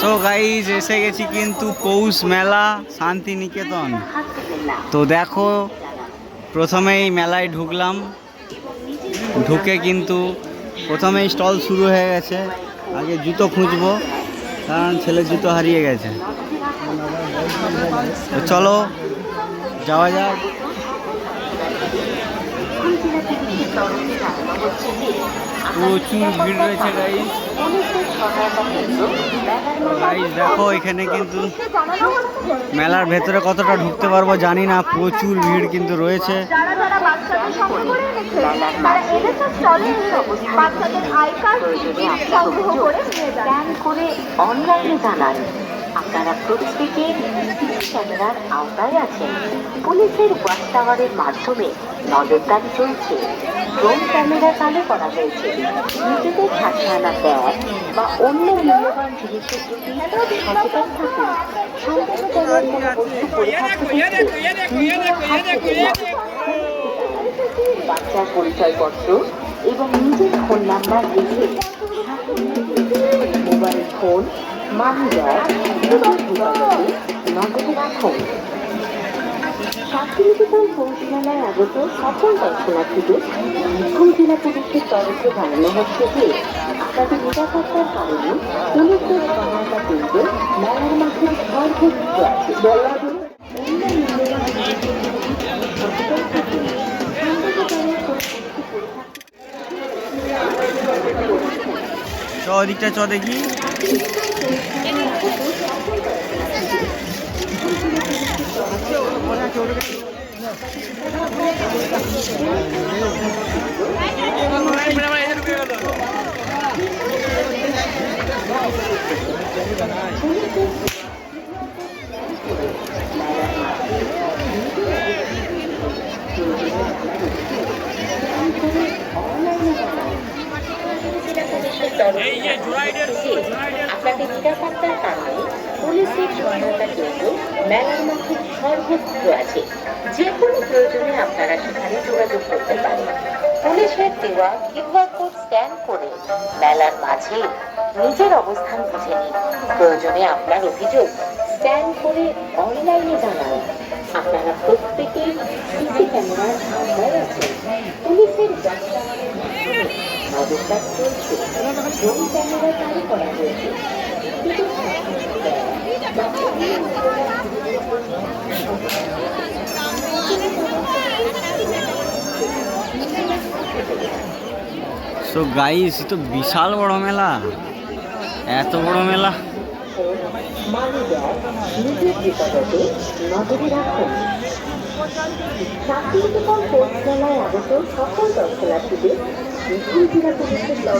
So guys এসে গেছি কিন্তু পৌষ মেলা, শান্তিনিকেতন। তো দেখো, প্রথমেই মেলায় ঢুকলাম। ঢুকে কিন্তু প্রথমেই স্টল শুরু হয়ে গেছে। আগে জুতো খুঁজবো, কারণ ছেলের জুতো হারিয়ে গেছে। চলো, যাওয়া যাক। প্রচুর ভিড় রয়েছে গাইজ গাইজ দেখো, এখানে কিন্তু মেলার ভেতরে কতটা ঢুকতে পারব জানি না, প্রচুর ভিড় কিন্তু রয়েছে। জানান আপনারা প্রত্যেকে সিসি ক্যামেরার আওতায় আছেন। পুলিশের ওয়াচ টাওয়ারের মাধ্যমে নজরদারি চলছে। ড্রোন ক্যামেরা চালু করা হয়েছে। নিজেদের সাথে আনা ব্যাগ বা অন্য মূল্যবান জিনিসের প্রতি সচেতন থাকুন। সন্দেহজনক কোনো বস্তু বাচ্চার পরিচয়পত্র এবং নিজের ফোন নাম্বার লিখে mobile phone money bag Santiniketan পৌঁছমেলায় আগত সকল দর্শনার্থীদের বীরভূম জেলা পুলিশের তরফে জানানো হচ্ছে যে আপনাদের নিরাপত্তার কারণে পুলিশের সহায়তা কেন্দ্র মেলার মাঠে সর্বোচ্চ আছে চ ওদিকটা চ দেখি আপনাদের নিরাপত্তার কারণে পুলিশের সহায়তা কেন্দ্র মেলার মাঠে সর্বত্র আছে। যে কোনো প্রয়োজনে আপনারা সেখানে যোগাযোগ করতে পারেন। পুলিশের দেওয়া কিউআর কোড স্ক্যান করে মেলার মাঝে নিজের অবস্থান বুঝে নিন। প্রয়োজনে আপনার অভিযোগ স্ক্যান করে অনলাইনে জানান। আপনারা প্রত্যেকেই সিসি ক্যামেরার আওতায় আছেন। পুলিশের যাত্রাবাড়ির নজরদারি চলছে ড্রোন ক্যামেরা চালু করা হয়েছে সো গাইস তো বিশাল বড় মেলা এত বড় মেলা হেফাজতে নজরে রাখুন আগত সকল দর্শনার্থীদের বীরভূম জেলা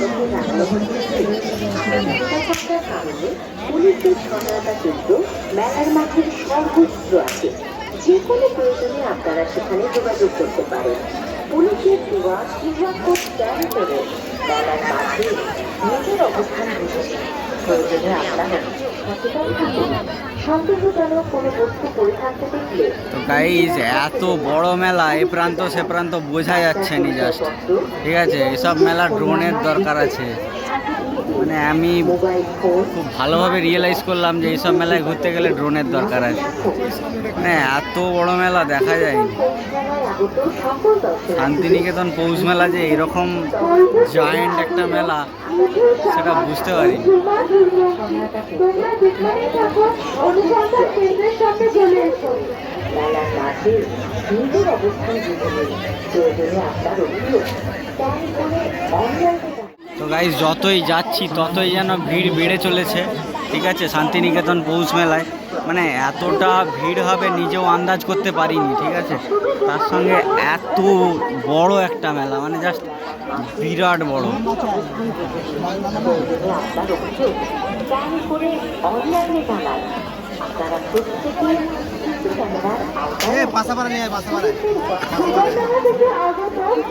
কারণে পুলিশের সহায়তা কেন্দ্র মেলার মাঠের সর্বত্র আছে যে কোনো প্রয়োজনে আপনারা সেখানে যোগাযোগ করতে পারেন পুলিশের দেওয়া কোড স্ক্যান করে মেলার মাঠে নিজের অবস্থান বুঝে। প্রয়োজনে আপনারা তো গাইজ এত বড় মেলা, এ প্রান্ত সে প্রান্ত বোঝা যাচ্ছে নি জাস্ট ঠিক আছে, এসব মেলা ড্রোনের দরকার আছে। মানে আমি খুব ভালোভাবে রিয়েলাইজ করলাম যে এইসব মেলায় ঘুরতে গেলে ড্রোনের দরকার আছে। মানে এত বড় মেলা দেখা যায়নি। শান্তিনিকেতন পৌষ মেলা যে এরকম জয়েন্ট একটা মেলা, সেটা বুঝতে পারি অবস্থান গাইজ যতই যাচ্ছি, ততই যেন ভিড় বেড়ে চলেছে। ঠিক আছে, শান্তিনিকেতন পৌষ মেলায়। মানে এতটা ভিড় হবে, নিজেও আন্দাজ করতে পারিনি, ঠিক আছে? তার সঙ্গে এত বড় একটা মেলা মানে জাস্ট বিরাট বড়। আপনার অভিযোগ স্ক্যান করে